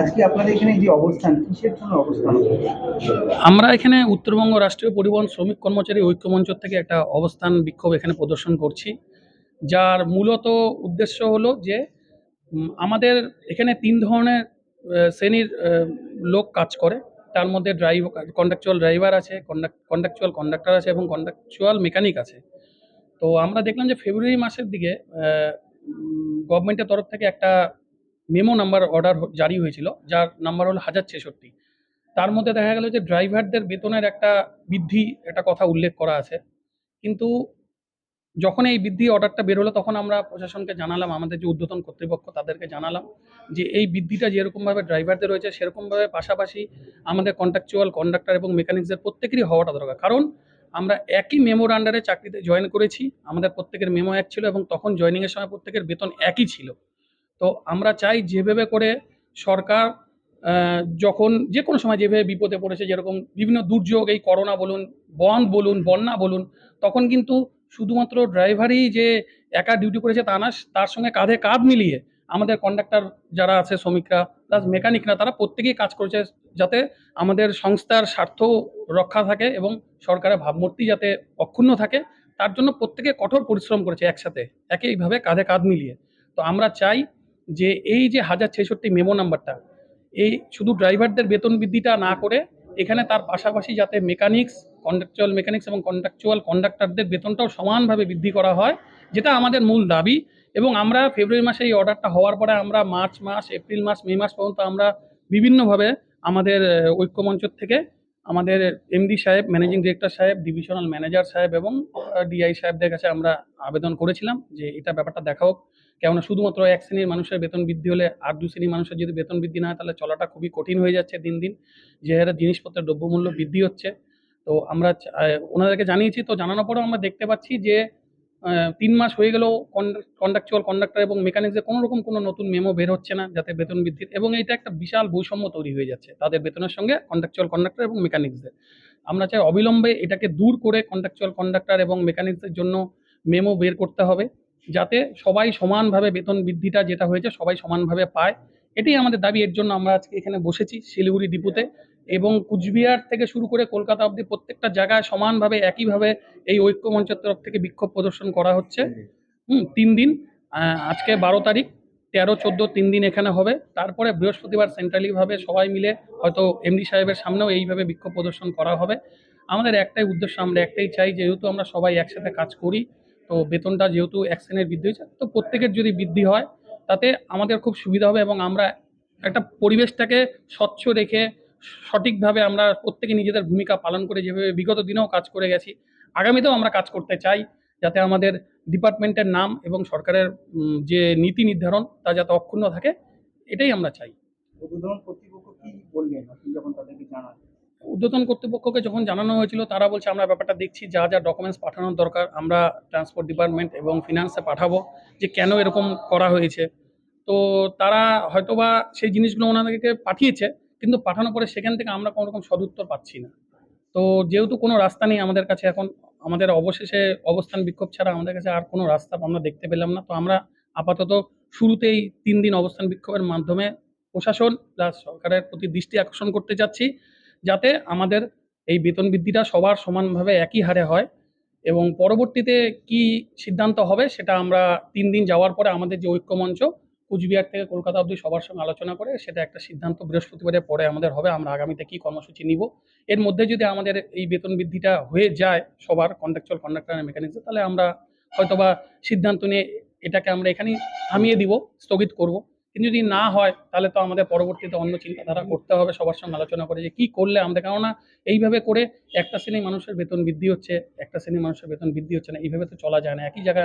আজকে আপনাদের এখানে যে অবস্থান, কিসের জন্য অবস্থান? আমরা এখানে উত্তরবঙ্গ রাষ্ট্রীয় পরিবহন শ্রমিক কর্মচারী ঐক্যমঞ্চ থেকে একটা অবস্থান বিক্ষোভ এখানে প্রদর্শন করছি। যার মূলত উদ্দেশ্য হলো যে আমাদের এখানে তিন ধরনের শ্রেণির লোক কাজ করে। তার মধ্যে ড্রাইভ কন্ডাকচুয়াল ড্রাইভার আছে কন্ডাকচুয়াল কন্ডাক্টর আছে এবং কন্ডাকচুয়াল মেকানিক আছে। তো আমরা দেখলাম যে ফেব্রুয়ারি মাসের দিকে গভর্নমেন্টের তরফ থেকে একটা মেমো নাম্বার অর্ডার জারি হয়েছিল, যার নাম্বার হলো হাজার ছেষট্টি। তার মধ্যে দেখা গেল যে ড্রাইভারদের বেতনের একটা বৃদ্ধি, একটা কথা উল্লেখ করা আছে। কিন্তু যখন এই বৃদ্ধি অর্ডারটা বেরোলো তখন আমরা প্রশাসনকে জানালাম, আমাদের যে ঊর্ধ্বতন কর্তৃপক্ষ তাদেরকে জানালাম যে এই বৃদ্ধিটা যেরকমভাবে ড্রাইভারদের রয়েছে, সেরকমভাবে পাশাপাশি আমাদের কন্ট্রাকচুয়াল কন্ডাক্টর এবং মেকানিক্সদের প্রত্যেকেরই হওয়াটা দরকার। কারণ আমরা একই মেমোর আন্ডারে চাকরিতে জয়েন করেছি, আমাদের প্রত্যেকের মেমো এক ছিল এবং তখন জয়েনিংয়ের সময় প্রত্যেকের বেতন একই ছিল। তো আমরা চাই যেভাবে করে সরকার যখন যে কোনো সময় যেভাবে বিপদে পড়েছে, যেরকম বিভিন্ন দুর্যোগ, এই করোনা বলুন, বন বলুন, বন্যা বলুন, তখন কিন্তু শুধুমাত্র ড্রাইভারই যে একা ডিউটি করেছে তা না, তার সঙ্গে কাঁধে কাঁধ মিলিয়ে আমাদের কন্ডাক্টর যারা আছে, শ্রমিকরা প্লাস মেকানিকরা তারা প্রত্যেকেই কাজ করেছে যাতে আমাদের সংস্থার স্বার্থ রক্ষা থাকে এবং সরকারের ভাবমূর্তি যাতে অক্ষুণ্ণ থাকে। তার জন্য প্রত্যেকে কঠোর পরিশ্রম করেছে একসাথে, একইভাবে কাঁধে কাঁধ মিলিয়ে। তো আমরা চাই যে এই যে হাজার ছেষট্টি মেমো নাম্বারটা, এই শুধু ড্রাইভারদের বেতন বৃদ্ধিটা না করে এখানে তার পাশাপাশি যাতে মেকানিক্স, কন্ডাকচুয়াল মেকানিক্স এবং কন্ডাকচুয়াল কন্ডাক্টারদের বেতনটাও সমানভাবে বৃদ্ধি করা হয়, যেটা আমাদের মূল দাবি। এবং আমরা ফেব্রুয়ারি মাসে এই অর্ডারটা হওয়ার পরে আমরা মার্চ মাস, এপ্রিল মাস, মে মাস পর্যন্ত আমরা বিভিন্নভাবে আমাদের ঐক্যমঞ্চ থেকে আমাদের এমডি সাহেব ম্যানেজিং ডিরেক্টর সাহেব ডিভিশনাল ম্যানেজার সাহেব এবং ডিআই সাহেবদের কাছে আমরা আবেদন করেছিলাম যে এটা ব্যাপারটা দেখা হোক। কেননা শুধুমাত্র এক শ্রেণির মানুষের বেতন বৃদ্ধি হলে আর দু শ্রেণির মানুষের যদি বেতন বৃদ্ধি না হয়, তাহলে চলাটা খুবই কঠিন হয়ে যাচ্ছে দিন দিন। যে হারে জিনিসপত্রের দ্রব্যমূল্য বৃদ্ধি হচ্ছে। তো আমরা ওনাদেরকে জানিয়েছি। তো জানানোর পরেও আমরা দেখতে পাচ্ছি যে তিন মাস হয়ে গেলেও কন্ডাকচুয়াল কন্ডাক্টর এবং মেকানিক্সের কোনো রকম কোনো নতুন মেমো বের হচ্ছে না যাতে বেতন বৃদ্ধির, এবং এটা একটা বিশাল বৈষম্য তৈরি হয়ে যাচ্ছে তাদের বেতনের সঙ্গে কন্ডাকচুয়াল কন্ডাক্টর এবং মেকানিক্সদের আমরা চাই অবিলম্বে এটাকে দূর করে কন্ডাকচুয়াল কন্ডাক্টর এবং মেকানিক্সের জন্য মেমো বের করতে হবে, যাতে সবাই সমানভাবে বেতন বৃদ্ধিটা যেটা হয়েছে সবাই সমানভাবে পায়। এটাই আমাদের দাবি, এর জন্য আমরা আজকে এখানে বসেছি শিলিগুড়ি ডিপুতে। এবং কুচবিহার থেকে শুরু করে কলকাতা অবধি প্রত্যেকটা জায়গায় সমানভাবে একইভাবে এই ঐক্য মঞ্চের তরফ থেকে বিক্ষোভ প্রদর্শন করা হচ্ছে। হুম তিন দিন। আজকে বারো তারিখ তেরো চোদ্দ তিন দিন এখানে হবে। তারপরে বৃহস্পতিবার সেন্ট্রালিভাবে সবাই মিলে হয়তো এমডি সাহেবের সামনেও এইভাবে বিক্ষোভ প্রদর্শন করা হবে। আমাদের একটাই উদ্দেশ্য আমরা একটাই চাই যেহেতু আমরা সবাই একসাথে কাজ করি তো বেতনটা যেহেতু এক শ্রেণির বৃদ্ধি হয়েছে তো প্রত্যেকের যদি বৃদ্ধি হয় তাতে আমাদের খুব সুবিধা হবে এবং আমরা একটা পরিবেশটাকে স্বচ্ছ রেখে সঠিকভাবে আমরা প্রত্যেকে নিজেদের ভূমিকা পালন করে যেভাবে বিগত দিনেও কাজ করে গেছি আগামীতেও আমরা কাজ করতে চাই যাতে আমাদের ডিপার্টমেন্টের নাম এবং সরকারের যে নীতি নির্ধারণ তা যাতে অক্ষুণ্ণ থাকে এটাই আমরা চাই। উদ্বোধন কর্তৃপক্ষ কি বললেন? আপনি যখন তাদেরকে জানান। ঊর্ধ্বতন কর্তৃপক্ষকে যখন জানানো হয়েছিল তারা বলছে আমরা ব্যাপারটা দেখছি যা যা ডকুমেন্টস পাঠানোর দরকার আমরা ট্রান্সপোর্ট ডিপার্টমেন্ট এবং ফিনান্সে পাঠাবো যে কেন এরকম করা হয়েছে। তো তারা হয়তোবা সেই জিনিসগুলো ওনাদেরকে পাঠিয়েছে কিন্তু পাঠানোর পরে সেখান থেকে আমরা কোনো রকম সদুত্তর পাচ্ছি না। তো যেহেতু কোনো রাস্তা নেই আমাদের কাছে এখন, আমাদের অবশেষে অবস্থান বিক্ষোভ ছাড়া আমাদের কাছে আর কোনো রাস্তা আমরা দেখতে পেলাম না। তো আমরা আপাতত শুরুতেই তিন দিন অবস্থান বিক্ষোভের মাধ্যমে প্রশাসন প্লাস সরকারের প্রতি দৃষ্টি আকর্ষণ করতে চাচ্ছি, যাতে আমাদের এই বেতন বৃদ্ধিটা সবার সমানভাবে একই হারে হয় এবং পরবর্তীতে কি সিদ্ধান্ত হবে সেটা আমরা তিন দিন যাওয়ার পরে আমাদের যে ঐক্যমঞ্চ কুচবিহার থেকে কলকাতা অবধি সবার সঙ্গে আলোচনা করে সেটা একটা সিদ্ধান্ত বৃহস্পতিবারের পরে আমাদের হবে। আমরা আগামীতে কি কর্মসূচি নিব? এর মধ্যে যদি আমাদের এই বেতন বৃদ্ধিটা হয়ে যায় সবার কন্ট্রাকচুয়াল কন্ডাক্টর মেকানিজম তাহলে আমরা হয়তোবা সিদ্ধান্ত নিয়ে এটাকে আমরা এখানেই থামিয়ে দিব স্থগিত করব। কিন্তু যদি না হয় তাহলে তো আমাদের পরবর্তীতে অন্য চিন্তাধারা করতে হবে সবার সঙ্গে আলোচনা করে যে কি করলে আমাদের। কেননা এইভাবে করে একটা শ্রেণির মানুষের বেতন বৃদ্ধি হচ্ছে একটা শ্রেণির মানুষের বেতন বৃদ্ধি হচ্ছে না এইভাবে তো চলা যায় না। একই জায়গায়